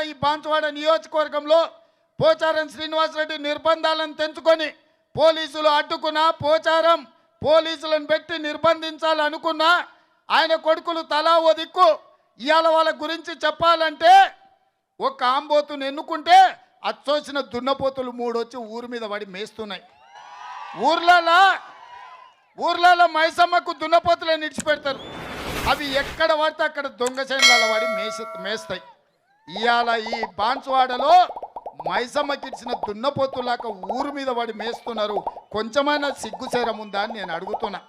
రకాల ఈ బాన్సువాడ నియోజకవర్గంలో పోచారం శ్రీనివాసరెడ్డి నిర్బంధాలను తెంచుకొని పోలీసులు అడ్డుకున్నా పోచారం పోలీసులను పెట్టి నిర్బంధించాలనుకున్నా ఆయన కొడుకులు తలా ఓ దిక్కు. ఇవాళ వాళ్ళ గురించి చెప్పాలంటే ఒక ఆంబోతుని ఎన్నుకుంటే అచ్చోసిన దున్నపోతులు మూడు వచ్చి ఊరి మీద పడి మేస్తున్నాయి. ఊర్లలో ఊర్లలో మైసమ్మకు దున్నపోతులను ఇడిచిపెడతారు అవి ఎక్కడ పడితే అక్కడ దొంగ చేనులలో పడి మేసి మేస్తాయి. ఇవాళ ఈ బాన్సువాడలో మైసమ్మ కిడిచిన దున్నపోతులాక ఊరు మీద వాడి మేస్తున్నారు. కొంచెమైనా సిగ్గుచేరం ఉందా అని నేను అడుగుతున్నా.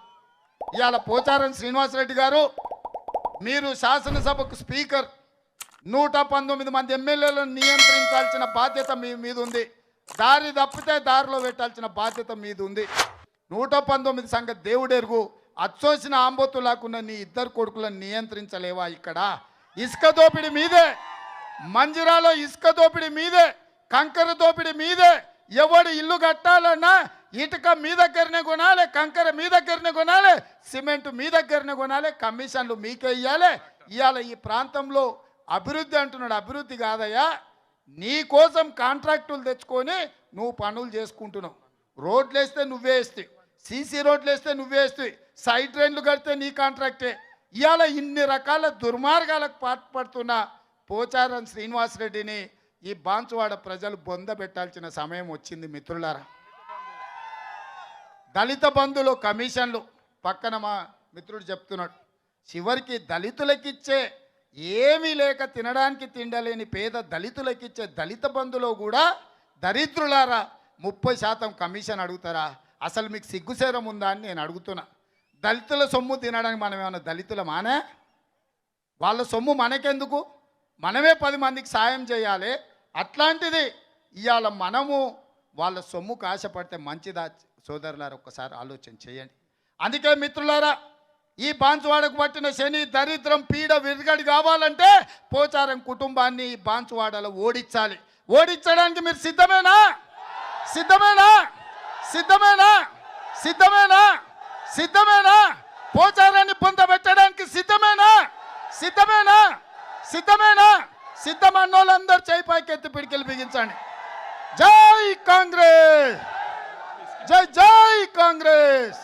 ఇవాళ పోచారం శ్రీనివాసరెడ్డి గారు మీరు శాసనసభకు స్పీకర్ నూట పంతొమ్మిది మంది ఎమ్మెల్యేలను నియంత్రించాల్సిన బాధ్యత మీ మీద ఉంది దారి తప్పితే దారిలో పెట్టాల్సిన బాధ్యత మీద ఉంది నూట పంతొమ్మిది సంగతి దేవుడెరుగు. అచ్చోసిన ఆంబోతులాకున్న నీ ఇద్దరు కొడుకులను నియంత్రించలేవా ఇక్కడ? ఇసుక దోపిడి మీదే. మంజిరాలో ఇసుక దోపిడి మీదే కంకర దోపిడి మీదే ఎవడు ఇల్లు కట్టాలన్నా ఇటుక మీ దగ్గరనే కొనాలి కంకర మీ దగ్గరనే కొనాలి సిమెంట్ మీ దగ్గరనే కొనాలి కమిషన్లు మీకే ఇవ్వాలి ఇవాళ ఈ ప్రాంతంలో అభివృద్ధి అంటున్నాడు. అభివృద్ధి కాదయ్యా నీ కోసం కాంట్రాక్టులు తెచ్చుకొని నువ్వు పనులు చేసుకుంటున్నావు. రోడ్లు వేస్తే నువ్వే వేస్తాయి సీసీ రోడ్లు వేస్తే నువ్వే వేస్తాయి సైడ్ ట్రైన్లు కడితే నీ కాంట్రాక్టే. ఇవాళ ఇన్ని రకాల దుర్మార్గాలకు పాల్పడుతున్న పోచారం శ్రీనివాసరెడ్డిని ఈ బాన్సువాడ ప్రజలు బొంద పెట్టాల్సిన సమయం వచ్చింది మిత్రులారా. దళిత బంధులు కమిషన్లు పక్కన మా మిత్రుడు చెప్తున్నాడు చివరికి దళితులకిచ్చే ఏమీ లేక తినడానికి తిండలేని పేద దళితులకిచ్చే దళిత బంధులో కూడా దరిద్రులారా ముప్పై శాతం కమిషన్ అడుగుతారా? అసలు మీకు సిగ్గుసేరం ఉందా అని నేను అడుగుతున్నా. దళితుల సొమ్ము తినడానికి మనం ఏమైనా దళితుల మానే వాళ్ళ సొమ్ము మనకెందుకు? మనమే పది మందికి సాయం చేయాలి. అట్లాంటిది ఇవాళ మనము వాళ్ళ సొమ్ముకు ఆశపడితే మంచిదా? సోదరులారా ఒక్కసారి ఆలోచన చేయండి. అందుకే మిత్రులారా ఈ బాన్సువాడకు పట్టిన శని దరిద్రం పీడ విరుగడి కావాలంటే పోచారం కుటుంబాన్ని ఈ బాన్సువాడలో ఓడించాలి. ఓడించడానికి మీరు సిద్ధమేనా? సిద్ధమేనా? సిద్ధమేనా? సిద్ధమేనా? సిద్ధమేనా? పోచారాన్ని పొందబెట్టడానికి సిద్ధమేనా? సిద్ధమేనా? సిద్ధమేనా? సిద్ధమన్నోళ్ళందరూ చేయి పైకెత్తి పిడికిలు బిగించండి. జై కాంగ్రెస్! జై జై కాంగ్రెస్!